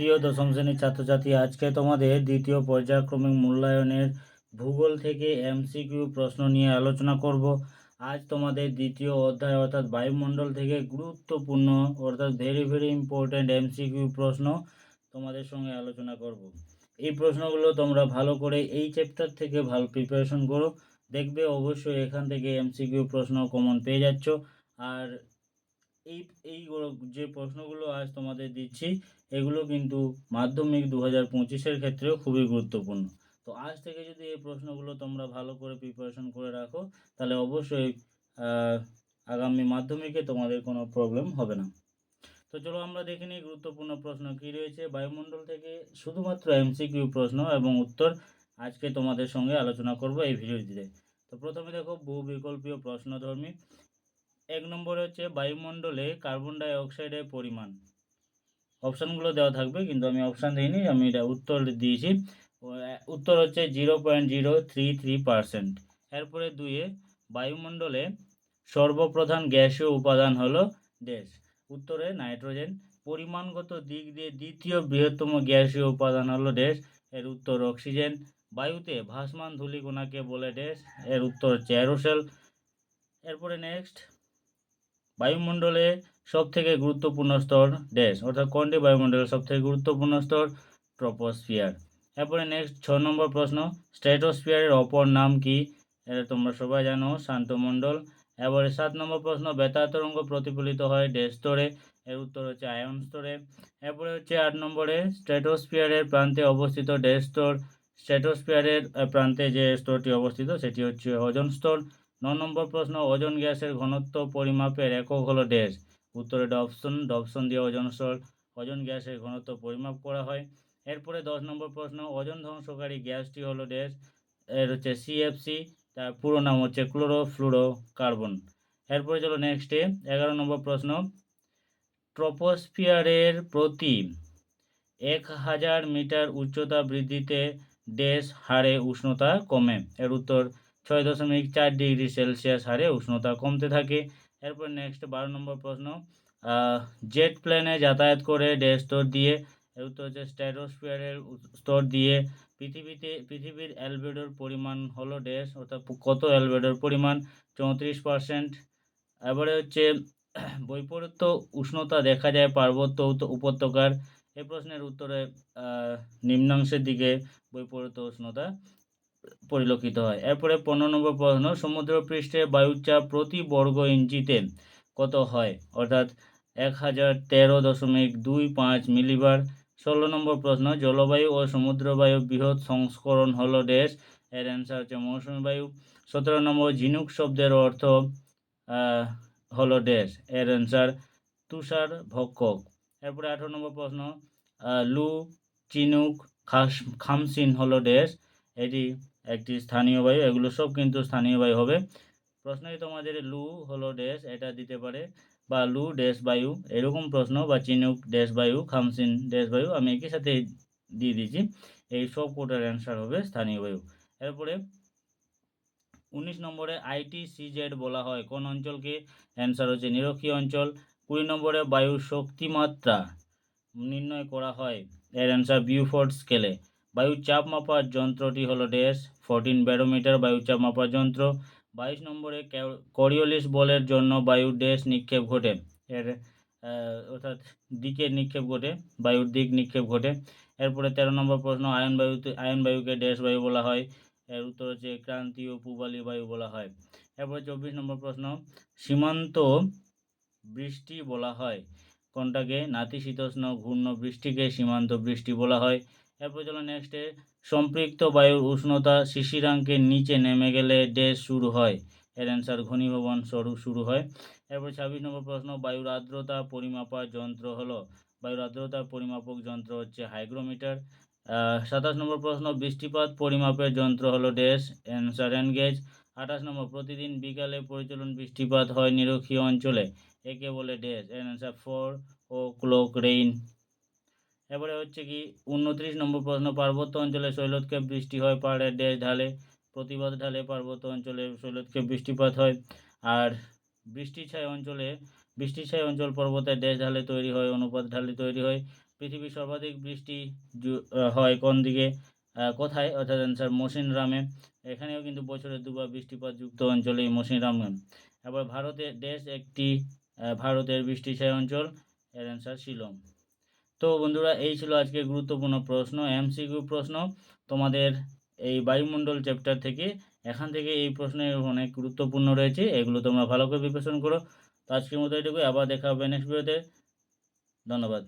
প্রিয় দশম শ্রেণির ছাত্রছাত্রী, আজকে তোমাদের দ্বিতীয় পর্যায়ক্রমিক মূল্যায়নের ভূগোল থেকে এমসিকিউ প্রশ্ন নিয়ে আলোচনা করব। আজ তোমাদের দ্বিতীয় অধ্যায় অর্থাৎ বায়ুমণ্ডল থেকে গুরুত্বপূর্ণ, অর্থাৎ ভেরি ভেরি ইম্পর্ট্যান্ট এমসিকিউ প্রশ্ন তোমাদের সঙ্গে আলোচনা করব। এই প্রশ্নগুলো তোমরা ভালো করে এই চ্যাপ্টার থেকে ভালো প্রিপারেশন করো। দেখবে অবশ্যই এখান থেকে এমসিকিউ প্রশ্ন কমন পেয়ে যাচ্ছ। আর এই এইগুলো যে প্রশ্নগুলো আজ তোমাদের দিচ্ছি, এগুলো কিন্তু মাধ্যমিক দু হাজার পঁচিশের ক্ষেত্রেও খুবই গুরুত্বপূর্ণ। তো আজ থেকে যদি এই প্রশ্নগুলো তোমরা ভালো করে প্রিপারেশন করে রাখো, তাহলে অবশ্যই আগামী মাধ্যমিকে তোমাদের কোনো প্রবলেম হবে না। তো চলো আমরা দেখে নিই গুরুত্বপূর্ণ প্রশ্ন কী রয়েছে। বায়ুমণ্ডল থেকে শুধুমাত্র এমসিকিউ প্রশ্ন এবং উত্তর আজকে তোমাদের সঙ্গে আলোচনা করব এই ভিডিওটিতে তো প্রথমে দেখো, বহু বিকল্পীয় প্রশ্নধর্মী। এক নম্বরে হচ্ছে বায়ুমণ্ডলে কার্বন ডাই অক্সাইডের পরিমাণ। অপশানগুলো দেওয়া থাকবে, কিন্তু আমি অপশান দিইনি, আমি এটা উত্তর দিয়েছি। উত্তর হচ্ছে zero point zero three three percent এরপরে দুইয়ে বায়ুমণ্ডলে সর্বপ্রধান গ্যাসীয় উপাদান হলো ড্যাশ উত্তরে নাইট্রোজেন। পরিমাণগত দিক দিয়ে দ্বিতীয় বৃহত্তম গ্যাসীয় উপাদান হলো ড্যাশ এর উত্তর অক্সিজেন। বায়ুতে ভাসমান ধূলিকণাকে বলে ড্যাশ এর উত্তর হচ্ছে অ্যারোসেল। এরপরে নেক্সট। বায়ুমণ্ডলে সব থেকে গুরুত্বপূর্ণ স্তর ড্যাশ, অর্থাৎ কোনটি বায়ুমণ্ডলের সব থেকে গুরুত্বপূর্ণ স্তর? ট্রপোস্ফিয়ার। এরপরে নেক্সট ছ নম্বর প্রশ্ন স্ট্র্যাটোস্ফিয়ারের অপর নাম কি? এটা তোমরা সবাই জানো, শান্তমণ্ডল। এবারে সাত নম্বর প্রশ্ন বেতার তরঙ্গ প্রতিফলিত হয় ড্যাশ স্তরে? এর উত্তর হচ্ছে আয়ন স্তরে। এরপরে হচ্ছে আট নম্বরে স্ট্র্যাটোস্ফিয়ারের প্রান্তে অবস্থিত ড্যাশ স্তর। স্ট্র্যাটোস্ফিয়ারের প্রান্তে যে স্তরটি অবস্থিত, সেটি হচ্ছে ওজন স্তর। ন নম্বর প্রশ্ন, ওজন গ্যাসের ঘনত্ব পরিমাপের একক হলো ড্যাশ। উত্তরে ডবসন ডবসন দিয়ে ওজন স্তর ওজন গ্যাসের ঘনত্ব পরিমাপ করা হয়। এরপরে দশ নম্বর প্রশ্ন, ওজন ধ্বংসকারী গ্যাসটি হলো ড্যাশ, এর হচ্ছে সিএফসি তার পুরো নাম হচ্ছে ক্লোরোফ্লুরো কার্বন এরপরে চলো নেক্সটে এগারো নম্বর প্রশ্ন, ট্রপোস্ফিয়ারের প্রতি এক হাজার মিটার উচ্চতা বৃদ্ধিতে ড্যাশ হারে উষ্ণতা কমে। এর উত্তর ছয় দশমিক চার ডিগ্রি সেলসিয়াস হারে উষ্ণতা কমতে থাকে। এরপর নেক্সট বারো নম্বর প্রশ্ন জেট প্লেনে যাতায়াত করে ড্যাশ স্তর দিয়ে উত্তর হচ্ছে স্ট্র্যাটোস্ফিয়ারের স্তর দিয়ে, পৃথিবীতে, পৃথিবীর অ্যালবেডোর পরিমাণ হলো ড্যাশ অর্থাৎ কত অ্যালবেডোর পরিমাণ? চৌত্রিশ পার্সেন্ট এবারে হচ্ছে, বৈপরীত্য উষ্ণতা দেখা যায় পার্বত্য উপত্যকার। এই প্রশ্নের উত্তরে নিম্নাংশের দিকে বৈপরীত্য উষ্ণতা। পরিলক্ষিত হয়। এরপরে পনেরো নম্বর প্রশ্ন সমুদ্র পৃষ্ঠে বায়ুচাপ প্রতি বর্গ ইঞ্চিতে কত হয়? অর্থাৎ এক হাজার তেরো দশমিক দুই পাঁচ মিলিবার। ষোলো নম্বর প্রশ্ন, জলবায়ু ও সমুদ্রবায়ু বৃহৎ সংস্করণ হল দেশ এর অ্যান্সার হচ্ছে মৌসুমী বায়ু। সতেরো নম্বর, ঝিনুক শব্দের অর্থ হলো ড্যাশ। এর অ্যান্সার তুষার ভক্ষক। এরপরে আঠারো নম্বর প্রশ্ন লু, চিনুক, খাস, খামসিন হলো ড্যাশ। এটি একটি স্থানীয় বায়ু, এগুলো সব কিন্তু স্থানীয় বায়ু হবে। প্রশ্নই তোমাদের লু হলো ড্যাশ, এটা দিতে পারে, বা লু ড্যাশ বায়ু, এরকম প্রশ্ন, বা চিনুক ড্যাশ বায়ু, খামসিন ড্যাশ বায়ু, আমি একই সাথে দিয়ে দিয়েছি, এই সব কোটার অ্যান্সার হবে স্থানীয় বায়ু। এরপরে উনিশ নম্বরে আইটি সিজেড বলা হয়, কোন অঞ্চলকে? অ্যান্সার হচ্ছে নিরক্ষীয় অঞ্চল। কুড়ি নম্বরে বায়ুর শক্তিমাত্রা নির্ণয় করা হয়, এর অ্যান্সার বিউফোর্ড স্কেলে। বায়ুর চাপ মাপার যন্ত্রটি হলো ড্যাশ ফোরটিন ব্যারোমিটার বায়ুর চাপ মাপার যন্ত্র। বাইশ নম্বরে করিওলিস বলের জন্য বায়ুর ড্যাশ নিক্ষেপ ঘটে। এর অর্থাৎ দিকের নিক্ষেপ ঘটে, বায়ুর দিক নিক্ষেপ ঘটে। এরপরে তেরো নম্বর প্রশ্ন, আয়ন বায়ুতে, আয়ন বায়ুকে ড্যাশ বায়ু বলা হয়। এর উত্তর হচ্ছে ক্রান্তীয় পূবালী বায়ু বলা হয়। এরপরে চব্বিশ নম্বর প্রশ্ন, সীমান্ত বৃষ্টি বলা হয়। কোনটাকে? নাতিশীতোষ্ণ, ঘূর্ণ বৃষ্টিকে সীমান্ত বৃষ্টি বলা হয়। এরপর চলো নেক্সটে সম্পৃক্ত বায়ুর উষ্ণতা শিশিরাঙ্কের নিচে নেমে গেলে ড্যাশ শুরু হয়। এর অ্যান্সার ঘনীভবন স্বরূপ শুরু হয়। এরপর ছাব্বিশ নম্বর প্রশ্ন, বায়ুর আর্দ্রতা পরিমাপার যন্ত্র হলো। বায়ুর আর্দ্রতা পরিমাপক যন্ত্র হচ্ছে হাইগ্রোমিটার। সাতাশ নম্বর প্রশ্ন, বৃষ্টিপাত পরিমাপের যন্ত্র হলো ড্যাশ অ্যান্সার এনগেজ আঠাশ নম্বর, প্রতিদিন বিকালে পরিচালন বৃষ্টিপাত হয় নিরক্ষীয় অঞ্চলে। একে বলে ড্যাশ এর answer four o'clock rain এবারে হচ্ছে কি উনত্রিশ নম্বর প্রশ্ন, পার্বত্য অঞ্চলে শৈলতক্ষেপ বৃষ্টি হয় পাহাড়ের ড্যাশ ঢালে, প্রতিবাদ ঢালে পার্বত্য অঞ্চলে শৈলতক্ষেপ বৃষ্টিপাত হয়। আর বৃষ্টিছায় অঞ্চলে বৃষ্টিছায় অঞ্চল পর্বতের ড্যাশ ঢালে তৈরি হয়, অনুপাত ঢালে তৈরি হয়। পৃথিবীর সর্বাধিক বৃষ্টি হয় কোন দিকে? কোথায়? অর্থাৎ অ্যান্সার মসিনরামে। এখানেও কিন্তু বছরে দুবার বৃষ্টিপাত যুক্ত অঞ্চলে মসিনরাম এবার ভারতের দেশ একটি ভারতের বৃষ্টিছায় অঞ্চল, এর অ্যান্সার শিলং। তো বন্ধুরা, এই ছিল আজকে গুরুত্বপূর্ণ প্রশ্ন, এমসিকিউ প্রশ্ন। তোমাদের এই বায়ুমণ্ডল চ্যাপ্টার থেকে, এখান থেকে এই প্রশ্নের অনেক গুরুত্বপূর্ণ রয়েছে, এগুলো তোমরা ভালো করে প্রিপারেশন করো। তো আজকের মতো এটুকু আবার দেখা হবে নেক্সট ভিডিওতে ধন্যবাদ।